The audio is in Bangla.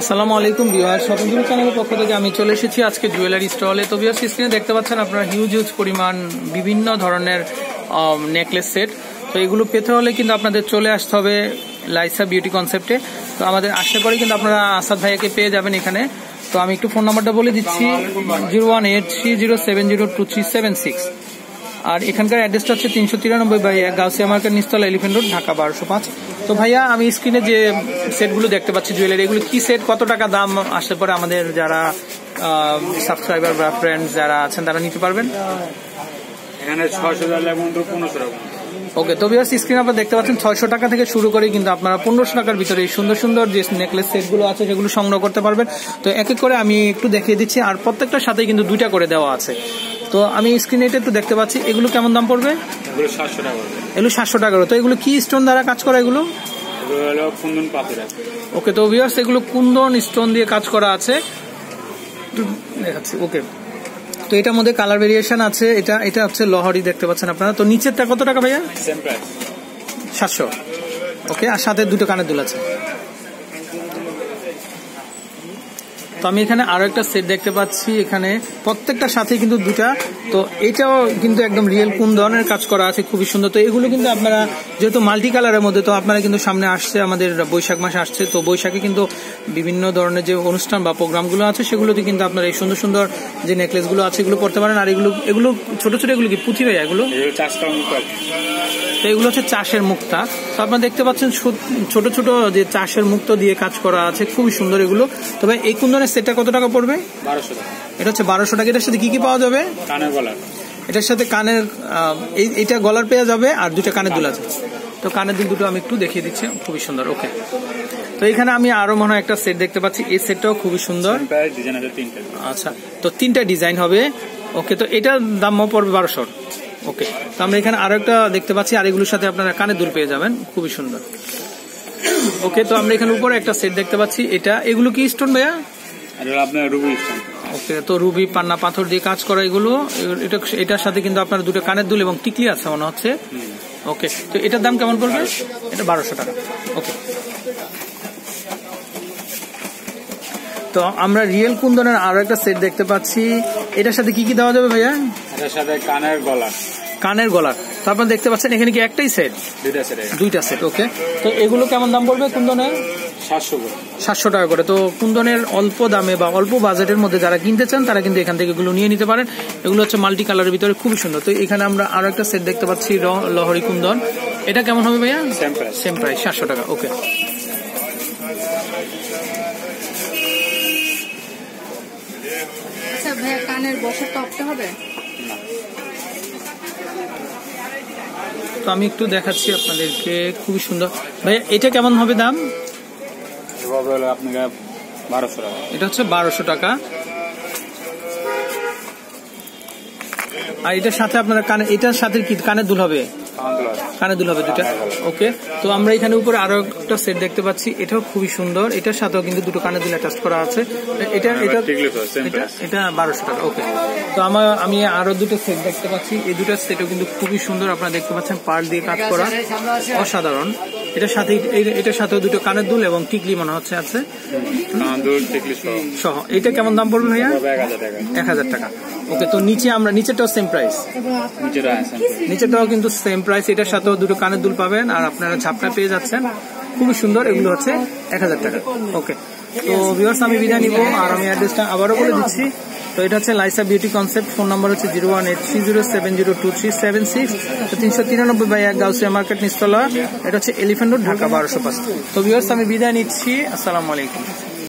আসসালামু আলাইকুম বিহার স্বতন্ত্র চ্যানেলের পক্ষ থেকে আমি চলে এসেছি আজকে জুয়েলারি স্টলে। তো বিহার স্ক্রিনে দেখতে পাচ্ছেন আপনারা হিউজ হিউজ পরিমাণ বিভিন্ন ধরনের নেকলেস সেট তো এগুলো পেতে হলে কিন্তু আপনাদের চলে আসতে হবে লাইসা বিউটি কনসেপ্টে তো আমাদের আসতে পরে কিন্তু আপনারা আসাদ ভাইয়াকে পেয়ে যাবেন এখানে। তো আমি একটু ফোন নাম্বারটা বলে দিচ্ছি zero one eight three zero seven zero two three seven six আর এখানকার অ্যাড্রেসটা হচ্ছে তিনশো তিরানব্বই বাই এক গাউসিয়া মার্কেট নিস্তলা এলিফেন্ট রোড ঢাকা বারোশো পাঁচ। তো ভাইয়া আমি স্ক্রিনে যে সেটগুলো দেখতে পাচ্ছি জুয়েলারি এগুলো কি সেট কত টাকা দাম আসতে পরে আমাদের যারা সাবস্ক্রাইবার বা ফ্রেন্ডস যারা আছেন তারা নিতে পারবেন? এখানে ছয়শো পনেরোশো টাকা ওকে তো বিয়ার্স স্ক্রিন আপনারা দেখতে পাচ্ছেন ছয়শো টাকা থেকে শুরু করে কিন্তু আপনারা পনেরোশো টাকার ভিতরে এই সুন্দর সুন্দর যে নেকলেস সেটগুলো আছে সেগুলো সংগ্রহ করতে পারবেন। তো এক এক করে আমি একটু দেখিয়ে দিচ্ছি আর প্রত্যেকটার সাথে কিন্তু দুইটা করে দেওয়া আছে। তো আমি স্ক্রিনে এটা একটু দেখতে পাচ্ছি। এগুলো কেমন দাম পড়বে? এগুলো সাতশো টাকা এগুলো সাতশো টাকা তো এগুলো কি স্টোন দ্বারা কাজ করা এগুলো? এগুলো কুন্দন পাথর ওকে তো ভিউয়ার্স এগুলো কুন্দন স্টোন দিয়ে কাজ করা আছে। দেখাচ্ছি ওকে। তো এটার মধ্যে কালার ভেরিয়েশন আছে। এটা এটা হচ্ছে লহরি দেখতে পাচ্ছেন আপনারা। তো নিচেরটা কত টাকা ভাইয়া? সাতশো। ওকে আর সাথে দুটো কানের দুল আছে। তো আমি এখানে আরও একটা সেট দেখতে পাচ্ছি। এখানে প্রত্যেকটার সাথে কিন্তু দুটা। তো এটাও কিন্তু একদম রিয়েল কোন ধরনের কাজ করা আছে, খুবই সুন্দর। তো এগুলো কিন্তু আপনারা যেহেতু মাল্টি কালারের মধ্যে, তো আপনারা কিন্তু সামনে আসছে, আমাদের বৈশাখ মাস আসছে। তো বৈশাখে কিন্তু বিভিন্ন ধরনের যে অনুষ্ঠান বা প্রোগ্রামগুলো আছে, সেগুলোতে কিন্তু আপনারা এই সুন্দর সুন্দর যে নেকলেসগুলো আছে, এগুলো করতে পারেন। আর এগুলো এগুলো ছোট ছোট এগুলো কি পুঁথি ভাই এগুলো? তো এগুলো হচ্ছে চাষের মুক্তা। তো আপনারা দেখতে পাচ্ছেন ছোট ছোট যে চাষের মুক্ত দিয়ে কাজ করা আছে খুবই সুন্দর এগুলো। তবে এই কুন্দনের সেটটা কত টাকা পড়বে? বারোশো টাকা। এটা হচ্ছে বারোশো টাকা। এটার সাথে কি কি পাওয়া যাবে? কানের গলার। এটার সাথে কানের এই এইটা গলার পেয়ে যাবে আর দুটো কানের দুল আছে। তো কানের দুল দুটো আমি একটু দেখিয়ে দিচ্ছি। খুবই সুন্দর ওকে। তো এখানে আমি আরও মনে হয় একটা সেট দেখতে পাচ্ছি। এই সেটটাও খুবই সুন্দর। আচ্ছা তো তিনটা ডিজাইন হবে। ওকে তো এটার দাম পড়বে বারোশোর ওকে তো আমরা এখানে আরও একটা দেখতে পাচ্ছি আর এগুলোর সাথে আপনারা কানে দুল পেয়ে যাবেন। খুবই সুন্দর। ওকে তো আমরা এখানে উপরে একটা সেট দেখতে পাচ্ছি। এটা এগুলো কি স্টোন ভাইয়া? আপনার রুবি স্টোন ওকে তো রুবি পান্না পাথর দিয়ে কাজ করা এগুলো। এটা এটার সাথে কিন্তু আপনার দুটো কানের দুল এবং টিকলি আছে মনে হচ্ছে। ওকে তো এটার দাম কেমন পড়বে? এটা বারোশো টাকা। ওকে তো আমরা রিয়েল কুন্দনের আরও একটা সেট দেখতে পাচ্ছি। এটার সাথে কি কি দেওয়া যাবে ভাইয়া? সাথে কানের গলা। কানের গলার তো আপনারা দেখতে পাচ্ছেন এখানে কি একটাই সেট দুইটা সেটে দুইটা সেট ওকে তো এগুলো কেমন দাম পড়বে কুন্দনের? সাতশো করে। সাতশো টাকা করে। তো কুন্দনের অল্প দামে বা অল্প বাজেটের মধ্যে যারা কিনতে চান তারা কিন্তু এখান থেকে এগুলো নিয়ে নিতে পারেন। এগুলো হচ্ছে মাল্টি কালারের ভিতরে খুবই সুন্দর। তো এখানে আমরা আরও একটা সেট দেখতে পাচ্ছি লহরি কুন্দন। এটা কেমন হবে ভাইয়া? সেম প্রাইস সেম প্রাইস সাতশো টাকা ওকে আচ্ছা ভাইয়া কানের বসার টপটা হবে? তো আমি একটু দেখাচ্ছি আপনাদেরকে খুবই সুন্দর। ভাইয়া এটা কেমন হবে দাম? আপনাকে বারোশো টাকা। এটা হচ্ছে বারোশো টাকা। আর এটার সাথে আপনারা কানে এটার সাথে কি কানে দুল হবে? কানের গলা আছে। কানে দুল হবে দুটা ওকে তো আমরা এখানে উপরে আরও একটা সেট দেখতে পাচ্ছি। এটাও খুবই সুন্দর। এটার সাথেও কিন্তু দুটো কানে দুল অ্যাটাচ করা আছে। এটা এটা তো এটা। এটা বারোশো টাকা। ওকে তো আমার আমি আরও দুটো সেট দেখতে পাচ্ছি। এই দুটো সেটও কিন্তু খুবই সুন্দর আপনারা দেখতে পাচ্ছেন পার্ল দিয়ে কাজ করা। অসাধারণ। এটার সাথে এটার সাথেও দুটো কানের দুল এবং টিকলি মনে হচ্ছে আছে। সহ। এটা কেমন দাম পড়বে ভাইয়া? এক হাজার টাকা। ওকে তো নিচে আমরা নিচেটাও সেম প্রাইস নিচেটাও কিন্তু সেম প্রাইস এটার সাথেও দুটো কানের দুল পাবেন আর আপনারা ঝাপটা পেয়ে যাচ্ছেন। খুবই সুন্দর, এগুলো হচ্ছে এক হাজার টাকা। ওকে তো ভিউয়ার্স আমি বিদায় নিব আর আমি অ্যাড্রেসটা আবারও বলে দিচ্ছি। তো এটা হচ্ছে Laisa beauty concept phone number হচ্ছে zero one eight three zero seven zero two three seven six তো তিনশো তিরানব্বই বাই এক গাউসিয়া মার্কেট নিস্তলা এটা হচ্ছে এলিফেন্ট রোড ঢাকা বারোশো পাঁচ। তো ভিউয়ার্স আমি বিদায় নিচ্ছি। আসসালামু আলাইকুম।